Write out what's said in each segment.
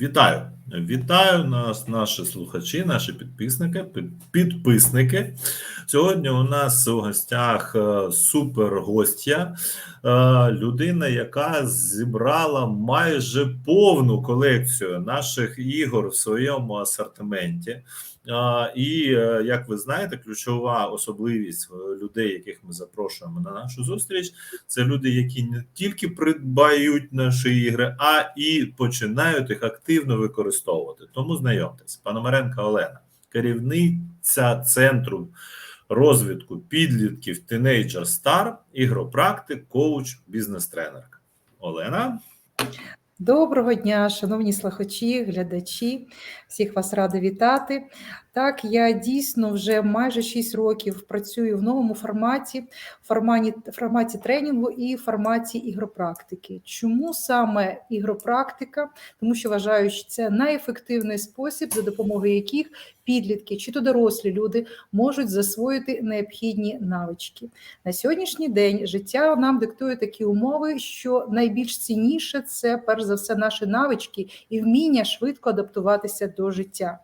Вітаю! Вітаю нас, наші слухачі, наші підписники. під- Підписники. Сьогодні у нас у гостях супергостя, супер гостя, е, людина, яка зібрала майже повну колекцію наших ігор в своєму асортименті. І е, як ви знаєте, ключова особливість е, людей, яких ми запрошуємо на нашу зустріч, це люди, які не тільки придбають наші ігри, а і починають їх активно використовувати. Тому знайомтесь, Пономаренка Олена, керівниця центру розвитку підлітків Teenager Star, ігропрактик, коуч, бізнес-тренерка. Олена. Доброго дня, шановні слухачі, глядачі, всіх вас рада вітати. Так, я дійсно вже майже 6 років працюю в новому форматі, форматі, форматі тренінгу і форматі ігропрактики. Чому саме ігропрактика? Тому що вважаю, що це найефективний спосіб, за допомогою яких підлітки чи то дорослі люди можуть засвоїти необхідні навички. На сьогоднішній день життя нам диктує такі умови, що найбільш цінніше це перш за все наші навички і вміння швидко адаптуватися до життя.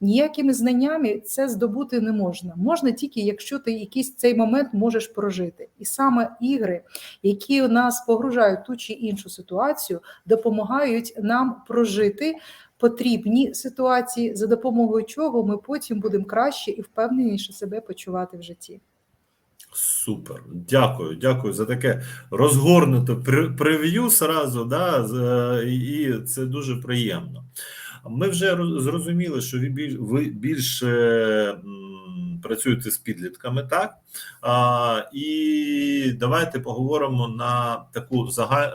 Ніякими знаннями це здобути не можна. Можна тільки, якщо ти якийсь цей момент можеш прожити. І саме ігри, які нас погружають ту чи іншу ситуацію, допомагають нам прожити потрібні ситуації, за допомогою чого ми потім будемо краще і впевненіше себе почувати в житті. Супер, дякую, дякую за таке розгорнуте пр- прев'ю сразу, да, і це дуже приємно. Ми вже роз- зрозуміли, що ви біль- ви більше м, працюєте з підлітками, так? А, і давайте поговоримо на таку зага, е,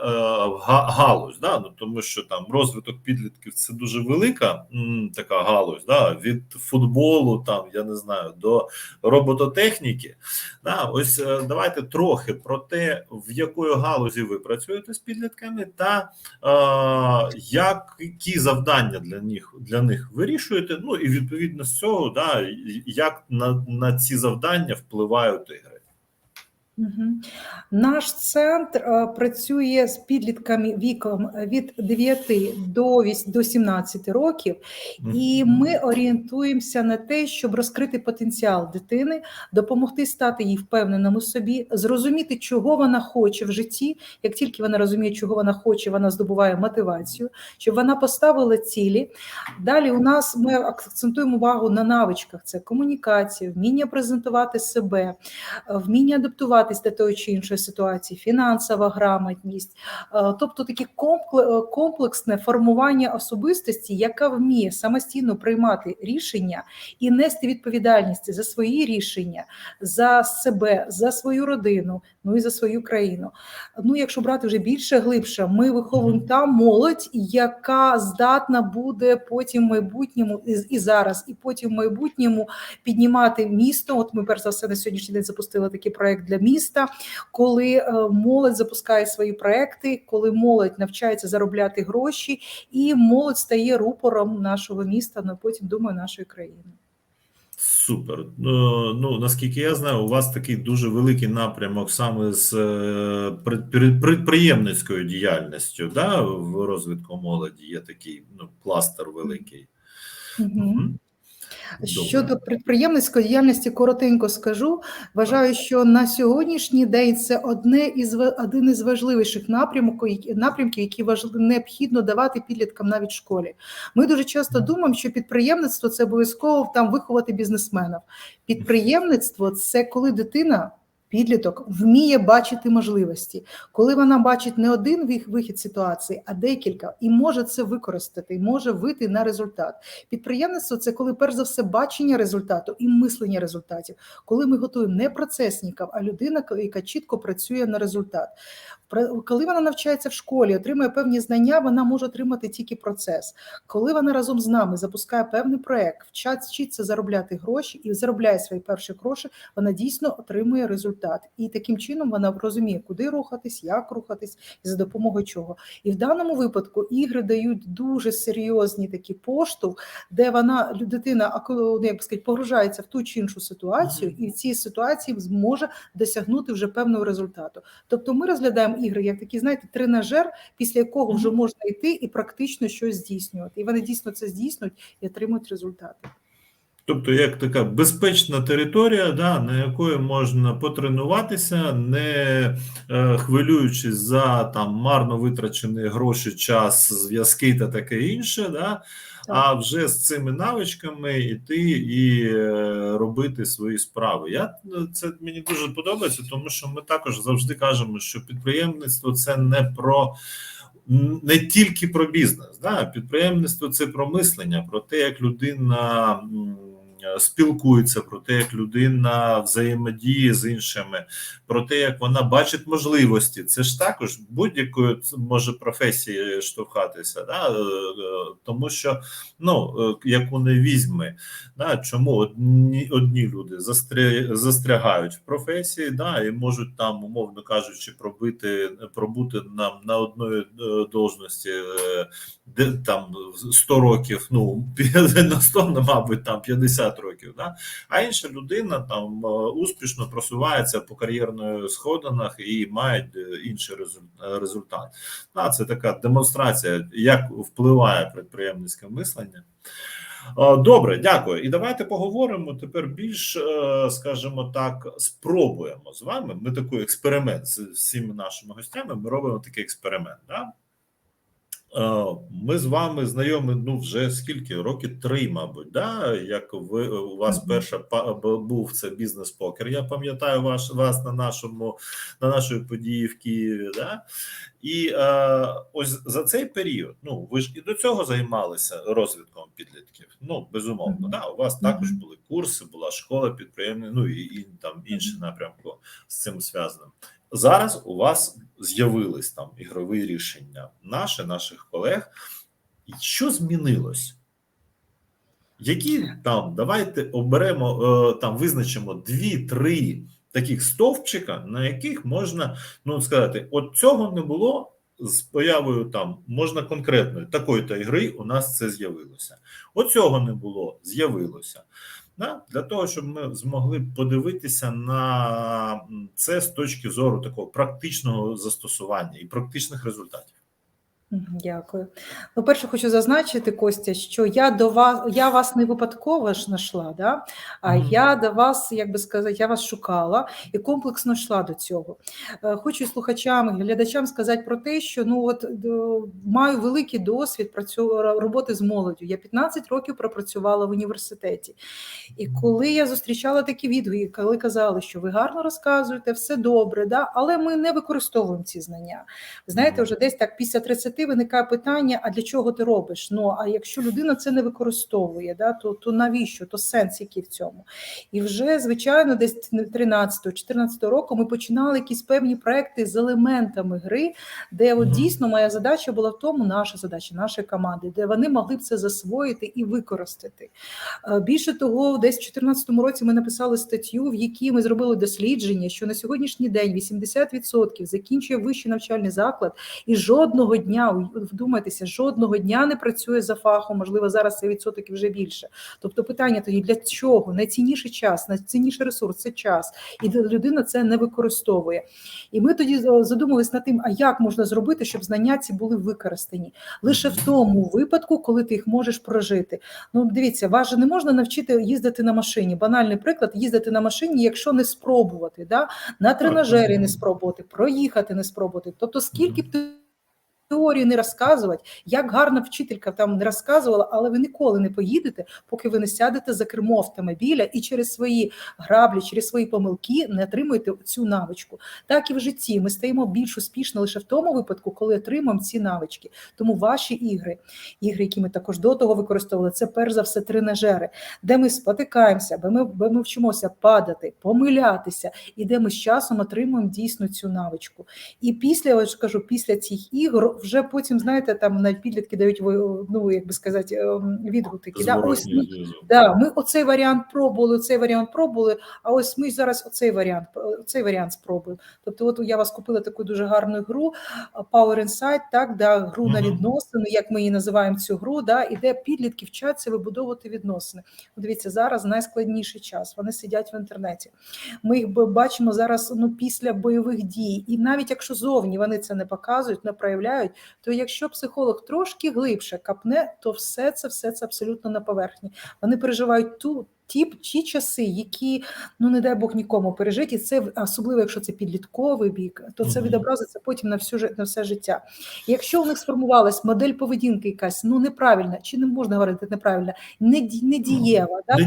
га- галузь, да? ну, тому що там розвиток підлітків це дуже велика м, така галузь, да? від футболу, там я не знаю, до робототехніки. Да, ось е, давайте трохи про те, в якої галузі ви працюєте з підлітками, та е, які завдання для них для них вирішуєте. Ну і відповідно з цього, да, як на, на ці завдання впливають ігри. Мгм. Наш центр е, працює з підлітками віком від 9 до вісь- до 17 років, і ми орієнтуємося на те, щоб розкрити потенціал дитини, допомогти стати їй впевненим у собі, зрозуміти, чого вона хоче в житті. Як тільки вона розуміє, чого вона хоче, вона здобуває мотивацію, щоб вона поставила цілі. Далі у нас ми акцентуємо увагу на навичках: це комунікація, вміння презентувати себе, вміння адаптуватись до тої чи іншої ситуації, фінансова грамотність, Е, тобто таке е, комплексне формування особистості, яка вміє самостійно приймати рішення і нести відповідальність за свої рішення, за себе, за свою родину, ну і за свою країну. Ну, якщо брати вже більше глибше, ми виховуємо там молодь, яка здатна буде потім в майбутньому і зараз, і потім в майбутньому піднімати місто. От ми перш за все на сьогоднішній день запустили такий проект для міста, коли е, молодь запускає свої проекти, коли молодь навчається заробляти гроші, і молодь стає рупором нашого міста, ну потім думаю, нашої країни. Супер. Ну, ну наскільки я знаю, у вас такий дуже великий напрямок саме з е, пред- перед- підприємницькою діяльністю. Да, в розвитку молоді є такий ну, кластер великий. Мгм. Щодо підприємницької діяльності, коротенько скажу. Вважаю, що на сьогоднішній день це одне із один із важливіших напрямків, напрямків, які важ, необхідно давати підліткам навіть в школі. Ми дуже часто думаємо, що підприємництво це обов'язково там виховати бізнесменів. Підприємництво це коли дитина. Підліток вміє бачити можливості, коли вона бачить не один вихід ситуації, а декілька, і може це використати, може вийти на результат. Підприємництво це коли перш за все бачення результату і мислення результатів, коли ми готуємо не процесників, а людина, яка чітко працює на результат. Коли вона навчається в школі, отримує певні знання, вона може отримати тільки процес. Коли вона разом з нами запускає певний проект, вчиться заробляти гроші і заробляє свої перші гроші, вона дійсно отримує результат. І таким чином вона розуміє, куди рухатись, як рухатись і за допомогою чого. І в даному випадку ігри дають дуже серйозні такі поштовх, де вона дитина ну, як би сказати, погружається в ту чи іншу ситуацію, і в цій ситуації зможе досягнути вже певного результату. Тобто, ми розглядаємо ігри, як такий, знаєте, тренажер, після якого вже можна йти і практично щось здійснювати. І вони дійсно це здійснюють і отримують результати. Тобто, як така безпечна територія, да, на якої можна потренуватися, не е, хвилюючись за там марно витрачені гроші, час, зв'язки та таке інше, да, а вже з цими навичками йти і е, робити свої справи. Я це мені дуже подобається, тому що ми також завжди кажемо, що підприємництво це не про. Не тільки про бізнес, да? підприємництво це про мислення, про те, як людина спілкується, про те, як людина взаємодіє з іншими, про те, як вона бачить можливості. Це ж також будь-якої ц- може професії штовхатися, да? е, е, тому що ну е, яку не візьми, да? чому одні, одні люди застря, застрягають в професії, да? і можуть там, умовно кажучи, пробити пробути нам на одної е, должності. е, де там 100 років, ну на 100, ну, мабуть, там 50 років, да? а інша людина там е, успішно просувається по кар'єрних сходинах і має е, інший е, результат. Да, це така демонстрація, як впливає підприємницьке мислення. Добре, дякую. І давайте поговоримо тепер більш, скажімо так, спробуємо з вами. Ми такий експеримент з всіма нашими гостями. Ми робимо такий експеримент. Да? Е, Ми з вами знайомі ну вже скільки роки три, мабуть, да? як ви у вас перша був це бізнес-покер. Я пам'ятаю ваш вас на нашому на нашої події в Києві. Да? І е, ось за цей період, ну ви ж і до цього займалися розвитком підлітків. Ну безумовно, да. У вас також були курси, була школа підприємні, ну і, і там інші напрямки з цим зв'язано. Зараз у вас з'явились там ігрові рішення наші, наших колег. І Що змінилось? Які там, давайте оберемо, е, там визначимо дві-три таких стовпчика, на яких можна ну сказати, от цього не було з появою там можна конкретної такої-то ігри. У нас це з'явилося. От цього не було, з'явилося. Да? Для того, щоб ми змогли подивитися на це з точки зору такого практичного застосування і практичних результатів. Дякую. Ну, перше, хочу зазначити, Костя, що я до вас, я вас не випадково ж знайшла, да? а Мгм. я до вас, як би сказати, я вас шукала і комплексно йшла до цього. Е, Хочу слухачам, і глядачам сказати про те, що ну от маю великий досвід роботи з молоддю. Я 15 років пропрацювала в університеті. І коли я зустрічала такі відгуки, коли казали, що ви гарно розказуєте, все добре, да? але ми не використовуємо ці знання. Знаєте, вже десь так після 30 виникає питання: а для чого ти робиш? Ну а якщо людина це не використовує, да, то, то навіщо? То сенс який в цьому? І вже, звичайно, десь 13-14 року ми починали якісь певні проекти з елементами гри, де от дійсно моя задача була в тому, наша задача, нашої команди, де вони могли б це засвоїти і використати. Е, Більше того, десь в 2014 році ми написали статтю, в якій ми зробили дослідження, що на сьогоднішній день 80% закінчує вищий навчальний заклад, і жодного дня, у- вдумайтеся, жодного дня не працює за фахом. Можливо, зараз цей відсоток вже більше. Тобто, питання тоді для чого? Найцінніший час, найцінніший ресурс це час, і людина це не використовує. І ми тоді е, задумались над тим, а як можна зробити, щоб знання ці були використані лише в тому випадку, коли ти їх можеш прожити. Ну, дивіться, вас же не можна навчити їздити на машині. Банальний приклад їздити на машині, якщо не спробувати, да? на тренажері не спробувати, проїхати не спробувати. Тобто, скільки б ти теорію не розказувати, як гарна вчителька там не розказувала, але ви ніколи не поїдете, поки ви не сядете за кермо автомобіля і через свої граблі, через свої помилки не отримуєте цю навичку. Так і в житті ми стаємо більш успішно лише в тому випадку, коли отримуємо ці навички. Тому ваші ігри, ігри, які ми також до того використовували, це перш за все тренажери, де ми спотикаємося, де ми, де ми вчимося падати, помилятися, і де ми з часом отримуємо дійсно цю навичку. І після, я ж кажу, після цих ігор вже потім, знаєте, там навіть підлітки дають ну, як би сказати, ем, відгуки. Да? Ось да, ми оцей варіант пробували, оцей варіант пробували, а ось ми зараз оцей варіант, оцей варіант спробуємо. Тобто, от я вас купила таку дуже гарну гру Power Insight, так, да, гру на відносини, як ми її називаємо цю гру, да, і де підлітки вчаться вибудовувати відносини. Дивіться, зараз найскладніший час. Вони сидять в інтернеті. Ми їх бачимо зараз ну, після бойових дій. І навіть якщо зовні вони це не показують, не проявляють, то якщо психолог трошки глибше капне, то все це, все це абсолютно на поверхні. Вони переживають ту. Ті, ті часи, які ну не дай Бог нікому пережити, і це особливо, якщо це підлітковий бік, то це відобразиться потім на всю на все життя. Якщо у них сформувалась модель поведінки, якась ну неправильна, чи не можна говорити неправильна, не, ді- не дієва, да? Не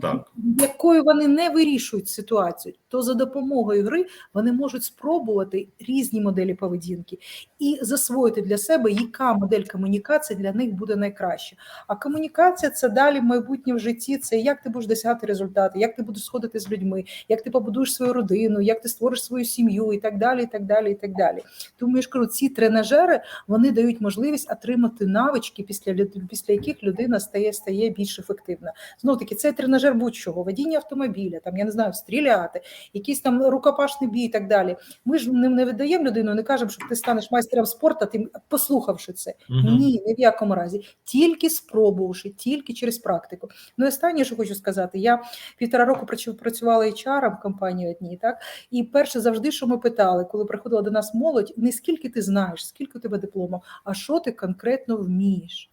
так. якою вони не вирішують ситуацію, то за допомогою гри вони можуть спробувати різні моделі поведінки і засвоїти для себе, яка модель комунікації для них буде найкраща. А комунікація це далі майбутнє в житті. Це як ти будеш досягати результати, як ти будеш сходити з людьми, як ти побудуєш свою родину, як ти створиш свою сім'ю, і так далі. І так далі, і так далі. Тому я ж кажу, ці тренажери вони дають можливість отримати навички, після після яких людина стає стає більш ефективна. Знов таки, це тренажер будь-чого, водіння автомобіля, там я не знаю, стріляти, якийсь там рукопашний бій і так далі. Ми ж не, не видаємо людину, не кажемо, що ти станеш майстером спорту, ти послухавши це. Мгм. Ні, ні в якому разі. Тільки спробувавши, тільки через практику. Ну, і останнє, що хочу сказати, я півтора року працювала HR в компанії одній, так і перше завжди, що ми питали, коли приходила до нас молодь, не скільки ти знаєш, скільки у тебе дипломів, а що ти конкретно вмієш.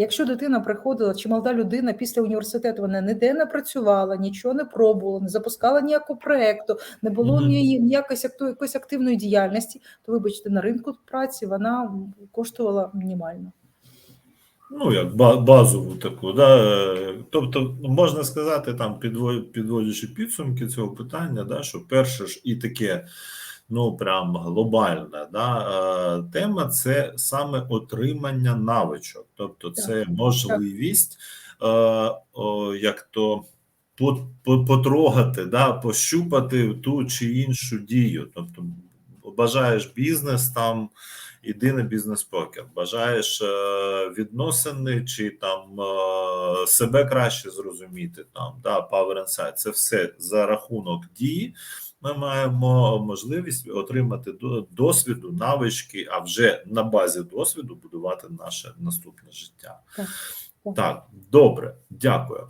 Якщо дитина приходила, чи молода людина після університету, вона ніде не працювала, нічого не пробувала, не запускала ніякого проекту, не було ніякої якоїсь активної діяльності, то вибачте, на ринку праці вона коштувала мінімально. Ну, як базову таку, да. е, Тобто, можна сказати, там, підво- підводячи підсумки цього питання, да, що перше ж і таке, ну прям глобальна да, е, тема це саме отримання навичок. Тобто, це можливість, е, як то. по- по- Потрогати, да, пощупати ту чи іншу дію. Тобто, бажаєш бізнес, там іди на бізнес-покер. Бажаєш е, відносини чи там е, себе краще зрозуміти, там да, Power Insight. Це все за рахунок дії. Ми маємо можливість отримати до- досвіду, навички, а вже на базі досвіду будувати наше наступне життя. Так. Так, добре, дякую.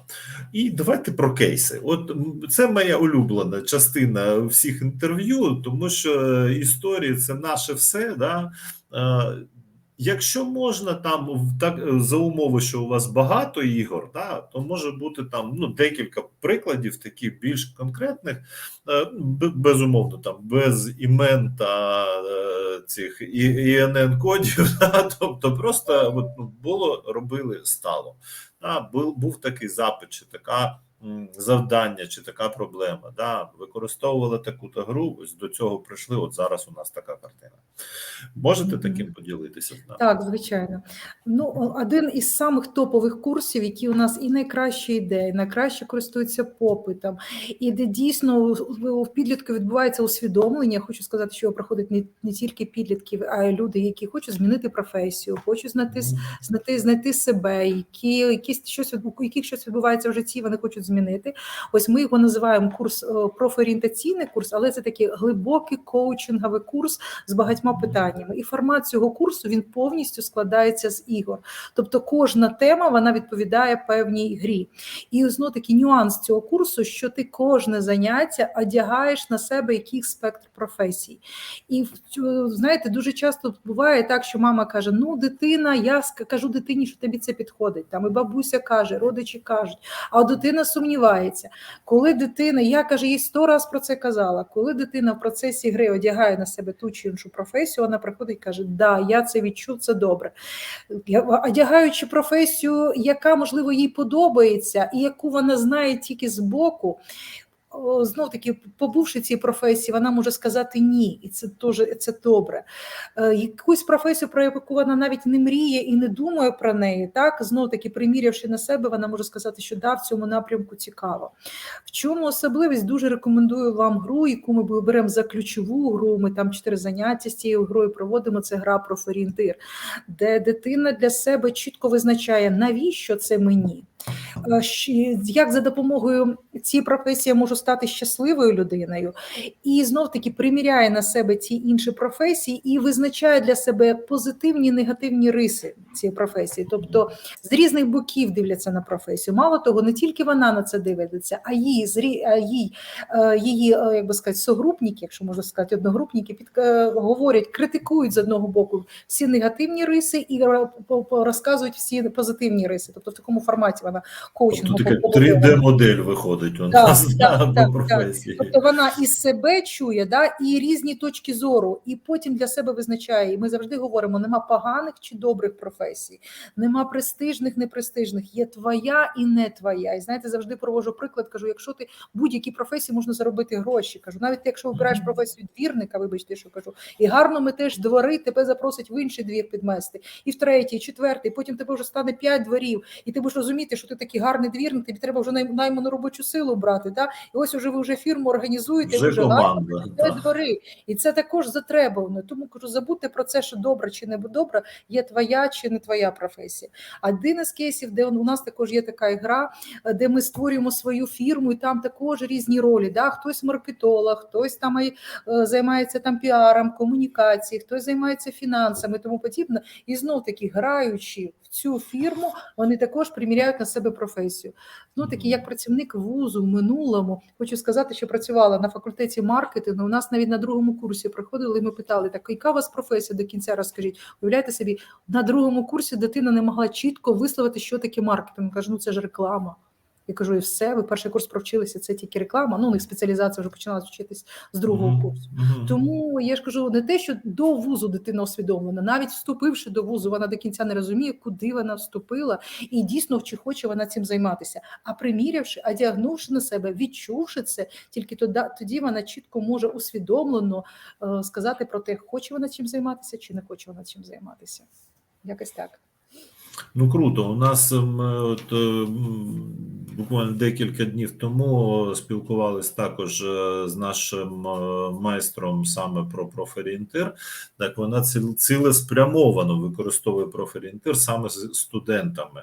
І давайте про кейси. От це моя улюблена частина всіх інтерв'ю, тому що е, історії це наше все. Да? Якщо можна там так е, за умови, що у вас багато ігор, да, то може бути там ну декілька прикладів, таких більш конкретних, е, безумовно, там без імен та е, цих ІНН кодів, да, тобто просто от, ну, було робили стало. Да, був, був такий запит, чи така завдання, чи така проблема. Да, використовували таку-то гру, ось до цього прийшли. От зараз у нас така картина. Можете таким поділитися з нами? Так, звичайно. Ну, один із самих топових курсів, які у нас і найкраще йде, і найкраще користуються попитом, і де дійсно у- у підлітку відбувається усвідомлення. Я хочу сказати, що проходить не, не тільки підлітків, а й люди, які хочуть змінити професію, хочуть знайти, знайти, знайти себе, які якісь щось у яких щось відбувається в житті, вони хочуть змінити. Ось ми його називаємо курс е, профорієнтаційний курс, але це такий глибокий коучинговий курс з багатьма питаннями. І формат цього курсу він повністю складається з ігор. Тобто кожна тема вона відповідає певній грі. І знову таки нюанс цього курсу, що ти кожне заняття одягаєш на себе якийсь спектр професій. І знаєте, дуже часто буває так, що мама каже: Ну, дитина, я кажу дитині, що тобі це підходить. Там і бабуся каже, родичі кажуть, а дитина сумнівається. Коли дитина, я каже, їй сто раз про це казала. Коли дитина в процесі гри одягає на себе ту чи іншу професію, вона приходить і каже: Да, я це відчув, це добре. Одягаючи професію, яка можливо їй подобається, і яку вона знає тільки збоку. о, знов таки, побувши в цій професії, вона може сказати ні, і це теж це добре. Е, Якусь професію, про яку вона навіть не мріє і не думає про неї, так знов таки примірявши на себе, вона може сказати, що да, в цьому напрямку цікаво. В чому особливість? Дуже рекомендую вам гру, яку ми беремо за ключову гру. Ми там чотири заняття з цією грою проводимо. Це гра профорієнтир, де дитина для себе чітко визначає, навіщо це мені. Е, Як за допомогою цієї професії я можу стати щасливою людиною, і знов таки приміряє на себе ці інші професії і визначає для себе позитивні негативні риси цієї професії, тобто з різних боків дивляться на професію. Мало того, не тільки вона на це дивиться, а її е, її е, як би сказати, согрупники, якщо можна сказати, одногрупники, під говорять, критикують з одного боку всі негативні риси і розказують всі позитивні риси. Тобто в такому форматі вона коучингу Тобто така 3D-модель виходить у нас так, да, так, по так. Тобто вона і себе чує, да, і різні точки зору, і потім для себе визначає. І ми завжди говоримо: нема поганих чи добрих професій, нема престижних, непрестижних. Є твоя і не твоя. І знаєте, завжди провожу приклад. Кажу: якщо ти будь-якій професії можна заробити гроші. Кажу, навіть якщо вибираєш професію двірника, вибачте, що кажу, і гарно метеш двори, тебе запросять в інший двір підмести, і в третій, і четвертий. Потім тебе вже стане п'ять дворів, і ти будеш розуміти, що ти такий гарний двірник, тобі треба вже най- найману робочу силу брати. Да? І ось уже ви вже фірму організуєте, Вже вже команда. це двори, і це також затребувано. Тому кажу, забудьте про це, що добре чи не добре, є твоя чи не твоя професія. Один із кейсів, де у нас також є така гра, де ми створюємо свою фірму, і там також різні ролі. Да? Хтось маркетолог, хтось там і, е, займається там піаром, комунікації, хтось займається фінансами, і тому подібне. І знов таки, граючи в цю фірму, вони також приміряють на себе професію. Ну таки, як працівник вузу в минулому, хочу сказати, що працювала на факультеті маркетингу. У нас навіть на другому курсі приходили, і ми питали, так яка у вас професія до кінця розкажіть? Уявляєте собі, на другому курсі дитина не могла чітко висловити, що таке маркетинг. Кажу, ну це ж реклама. Я кажу, і все, ви перший курс провчилися, це тільки реклама. Ну, у них спеціалізація вже починала вчитись з другого Мгм. курсу. Мгм. Тому я ж кажу, не те, що до вузу дитина усвідомлена, навіть вступивши до вузу, вона до кінця не розуміє, куди вона вступила, і дійсно чи хоче вона цим займатися. А примірявши, одягнувши на себе, відчувши це, тільки тоді, тоді вона чітко може усвідомлено е, сказати про те, хоче вона чим займатися, чи не хоче вона чим займатися. Якось так. Ну круто. У нас ем, от, е, буквально декілька днів тому спілкувались також е, з нашим е, майстром саме про профорієнтир. Так вона ціл- цілеспрямовано використовує профорієнтир саме з студентами.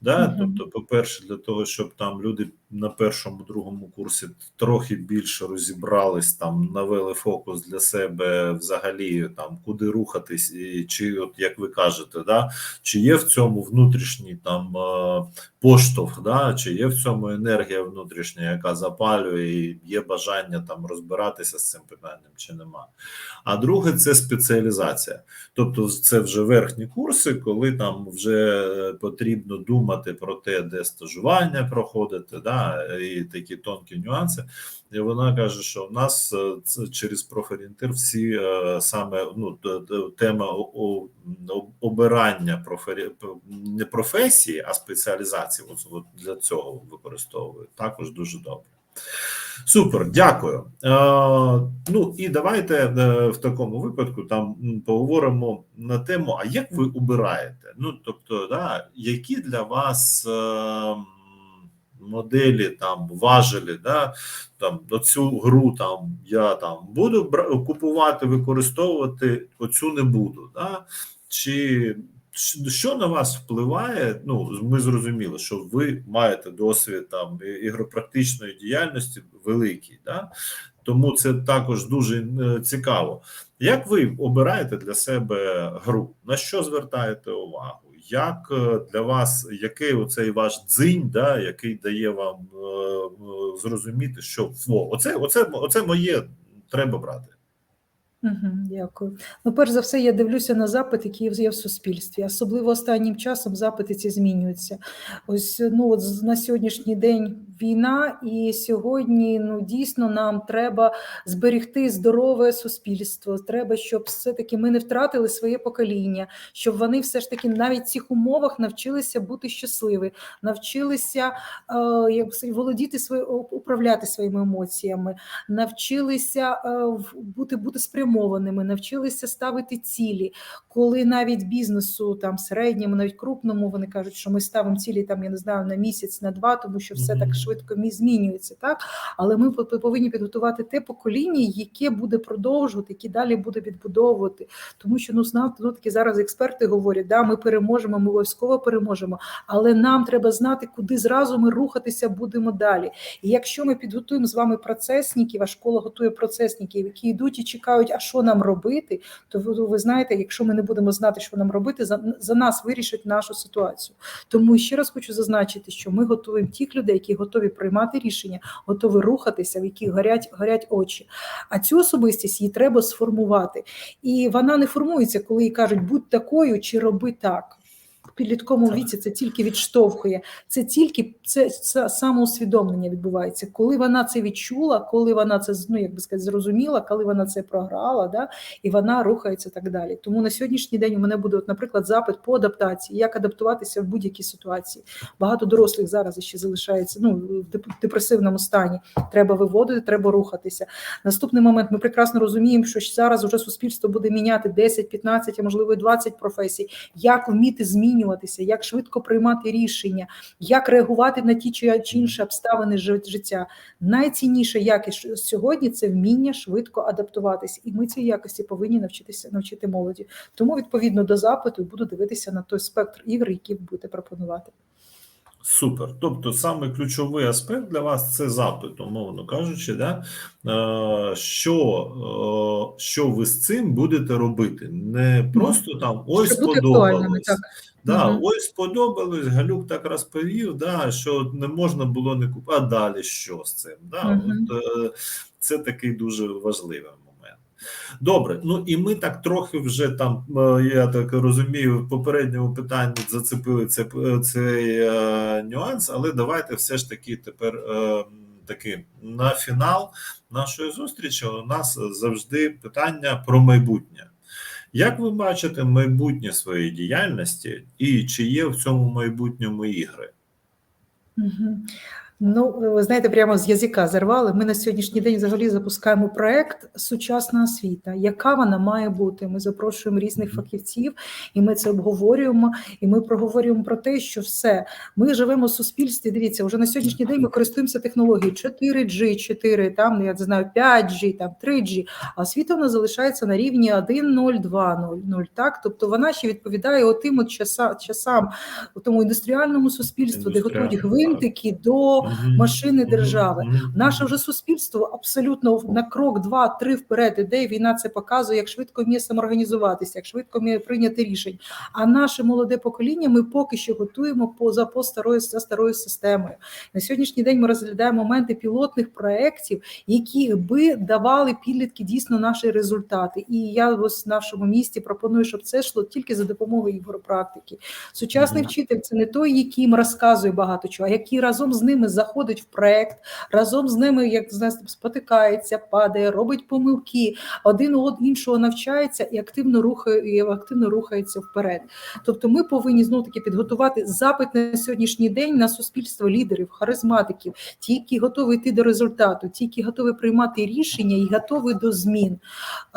Да? Мгм. Тобто, по-перше, для того, щоб там люди на першому, другому курсі трохи більше розібрались, там навели фокус для себе взагалі, там куди рухатись, і чи, от як ви кажете, да, чи є в цьому внутрішній там е, поштовх, да, чи є в цьому енергія внутрішня, яка запалює, і є бажання там розбиратися з цим питанням, чи нема. А друге це спеціалізація. Тобто, це вже верхні курси, коли там вже е, потрібно думати про те, де стажування проходити, да, і такі тонкі нюанси. І вона каже, що в нас е, через профорієнтир всі е, саме ну тема обирання профері... не професії, а спеціалізації. От, для цього використовують також дуже добре. Супер, дякую. Е, ну і давайте е, в такому випадку там поговоримо на тему: а як ви обираєте? Ну тобто, да, які для вас е, моделі там важелі, да, там оцю гру там я там буду купувати, використовувати, оцю не буду. Да? Чи що на вас впливає? Ну, ми зрозуміли, що ви маєте досвід там ігропрактичної діяльності великий, да? тому це також дуже е, цікаво. Як ви обираєте для себе гру? На що звертаєте увагу? Як е, для вас, який оцей ваш дзинь, да, який дає вам е, е, зрозуміти, що о, оце, оце, оце моє треба брати? Дякую. Ну, перш за все, я дивлюся на запит, який є в суспільстві. Особливо останнім часом запити ці змінюються. Ось ну от на сьогоднішній день війна, і сьогодні ну дійсно нам треба зберегти здорове суспільство. Треба, щоб все таки ми не втратили своє покоління, щоб вони все ж таки навіть в цих умовах навчилися бути щасливі, навчилися е, як володіти свої управляти своїми емоціями, навчилися е, бути бути спрямованими, навчилися ставити цілі. Коли навіть бізнесу там середньому, навіть крупному, вони кажуть, що ми ставимо цілі там, я не знаю, на місяць, на два, тому що все так швидко змінюється. Так, але ми повинні підготувати те покоління, яке буде продовжувати, яке далі буде відбудовувати. Тому що ну знати, ну такі зараз експерти говорять, да, ми переможемо, ми обов'язково переможемо, але нам треба знати, куди зразу ми рухатися будемо далі. І якщо ми підготуємо з вами процесників, а школа готує процесників, які йдуть і чекають, а що нам робити, то ви, ви знаєте, якщо ми не будемо знати, що нам робити, за, за нас вирішать нашу ситуацію. Тому ще раз хочу зазначити, що ми готуємо тих людей, які готові приймати рішення, готові рухатися, в яких горять, горять очі. А цю особистість її треба сформувати. І вона не формується, коли їй кажуть, будь такою чи роби так. В підлітковому віці це тільки відштовхує, це тільки це, це самоусвідомлення відбувається. Коли вона це відчула, коли вона це ну, як би сказати, зрозуміла, коли вона це програла, да, і вона рухається так далі. Тому на сьогоднішній день у мене буде, от, наприклад, запит по адаптації, як адаптуватися в будь-якій ситуації. Багато дорослих зараз ще залишається ну, в депресивному стані. Треба виводити, треба рухатися. Наступний момент ми прекрасно розуміємо, що зараз вже суспільство буде міняти 10, 15, а можливо і 20 професій. Як вміти змінюватися, як швидко приймати рішення, як реагувати на ті чи інші обставини жи- життя. Найцінніша якість сьогодні це вміння швидко адаптуватися, і ми цій якості повинні навчитися навчити молоді. Тому відповідно до запиту буду дивитися на той спектр ігр, які будете пропонувати. Супер. Тобто, саме ключовий аспект для вас це запит, умовно кажучи, да? е, що, е, що ви з цим будете робити. Не просто там ось сподобалось. Да, Мгм. ось сподобалось, Галюк так розповів, да, що не можна було не купити. А далі що з цим? Да, Мгм. от, е, це такий дуже важливий момент. Добре, ну і ми так трохи вже там, е, я так розумію, в попередньому питанні зацепили це, цей е, нюанс, але давайте все ж таки тепер е, таки на фінал нашої зустрічі у нас завжди питання про майбутнє. Як ви бачите майбутнє своєї діяльності, і чи є в цьому майбутньому ігри? Мгм. Ну, ви знаєте, прямо з язика зірвали. Ми на сьогоднішній день взагалі запускаємо проект Сучасна освіта. Яка вона має бути? Ми запрошуємо різних фахівців, і ми це обговорюємо. І ми проговорюємо про те, що все ми живемо в суспільстві. Дивіться, вже на сьогоднішній день ми користуємося технологією 4G, 4, там я не знаю, 5G, там 3G, А освіта вона залишається на рівні 1.0, 2.0, так тобто вона ще відповідає отим от часа, часам у тому індустріальному суспільству, де готують гвинтики до. Машини держави. Наше вже суспільство абсолютно на крок, два, три вперед іде. і Війна це показує, як швидко вміє самоорганізуватися, як швидко вміє прийняти рішень. А наше молоде покоління ми поки що готуємо по за по старою за старою системою. На сьогоднішній день ми розглядаємо моменти пілотних проєктів, які би давали підлітки дійсно наші результати. І я ось в нашому місті пропоную, щоб це йшло тільки за допомогою ігропрактики. Сучасний вчитель це не той, який їм розказує багато чого, а який разом з ними заходить в проект, разом з ними, як знаєте, спотикається, падає, робить помилки, один у іншого навчається і активно рухає, і активно рухається вперед. Тобто, ми повинні знову таки підготувати запит на сьогоднішній день на суспільство лідерів, харизматиків, ті, які готові йти до результату, ті, які готові приймати рішення і готові до змін.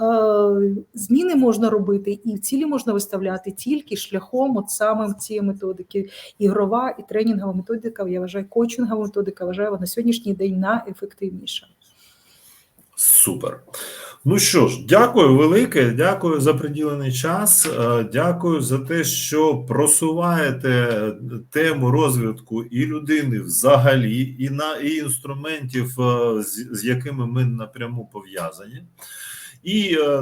Е, Зміни можна робити і цілі можна виставляти тільки шляхом от саме цієї методики. Ігрова і тренінгова методика, я вважаю, коучингова методика, вважаю на сьогоднішній день найефективніша. Супер. Ну що ж, дякую велике, дякую за приділений час. е, Дякую за те, що просуваєте тему розвитку і людини взагалі, і на і інструментів, е, з, з якими ми напряму пов'язані. І е,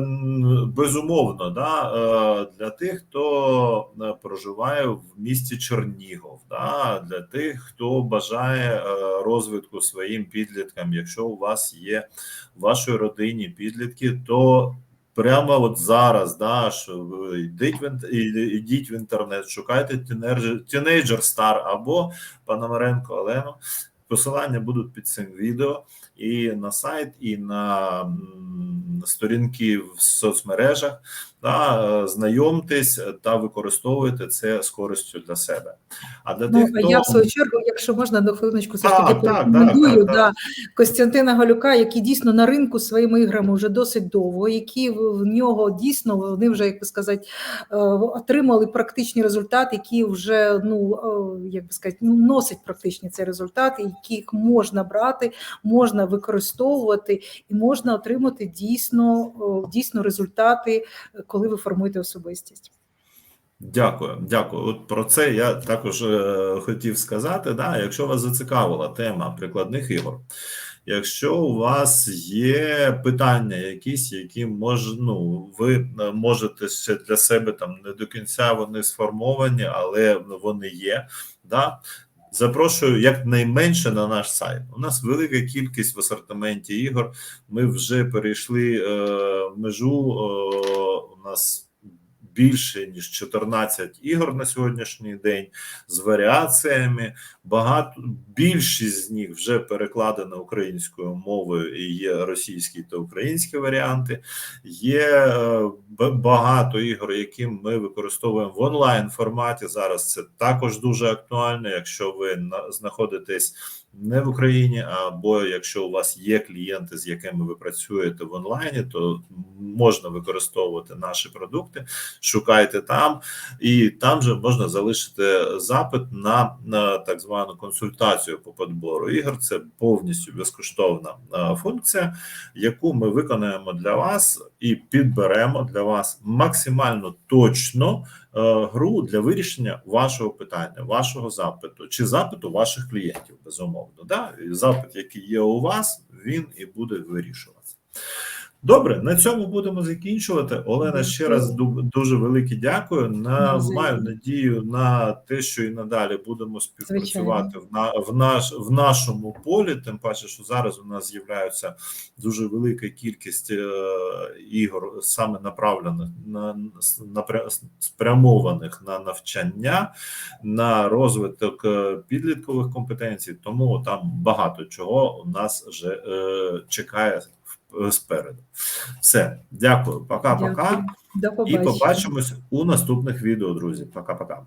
безумовно, да, е, для тих, хто е, проживає в місті Чернігов, да, для тих, хто бажає розвитку своїм підліткам, якщо у вас є в вашій родині підлітки, то прямо от зараз, да, що йдіть в йдіть в інтернет, шукайте тінейджер, Стар або Пономаренко Олену. Посилання будуть під цим відео і на сайт, і на сторінки в соцмережах. Да, е, знайомтесь та використовуйте це з користю для себе. А для Ну, тих, хто я в свою чергу, якщо можна на хвилиночку, все ж Так, таки так, порекомендую так, так, да, Костянтина Галюка, який дійсно на ринку своїми іграми вже досить довго, які в нього дійсно вони вже, як би сказати, е, отримали практичні результати, які вже ну е, як би сказати, ну, носять практичні цей результат, яких можна брати, можна використовувати і можна отримати дійсно, дійсно результати, коли ви формуєте особистість. Дякую, дякую. От про це я також е, хотів сказати. Да, якщо вас зацікавила тема прикладних ігор, якщо у вас є питання, якісь, які мож, ну, ви е, можете ще для себе там не до кінця вони сформовані, але вони є. Да, Запрошую якнайменше на наш сайт. У нас велика кількість в асортименті ігор. Ми вже перейшли е, межу. Е, нас більше ніж 14 ігор на сьогоднішній день з варіаціями. Багато більшість з них вже перекладено українською мовою і є російські та українські варіанти. Є е, багато ігор, які ми використовуємо в онлайн форматі. Зараз це також дуже актуально. Якщо ви знаходитесь не в Україні, або якщо у вас є клієнти, з якими ви працюєте в онлайні, то можна використовувати наші продукти. Шукайте там, і там же можна залишити запит на, на так звану консультацію по подбору ігор. Це повністю безкоштовна функція, яку ми виконаємо для вас і підберемо для вас максимально точно е, гру для вирішення вашого питання, вашого запиту чи запиту ваших клієнтів, безумовно. Да? Запит, який є у вас, він і буде вирішуватися. Добре, на цьому будемо закінчувати. Олена, ще раз дуже велике дякую. На маю надію на те, що і надалі будемо співпрацювати в на в наш в нашому полі. Тим паче, що зараз у нас з'являється дуже велика кількість е, ігор, саме направлених на напря- спрямованих на навчання, на розвиток е, підліткових компетенцій. Тому там багато чого у нас вже е, чекає спереду. Все, дякую, пока-пока. І побачимось у наступних відео, друзі. Пока-пока.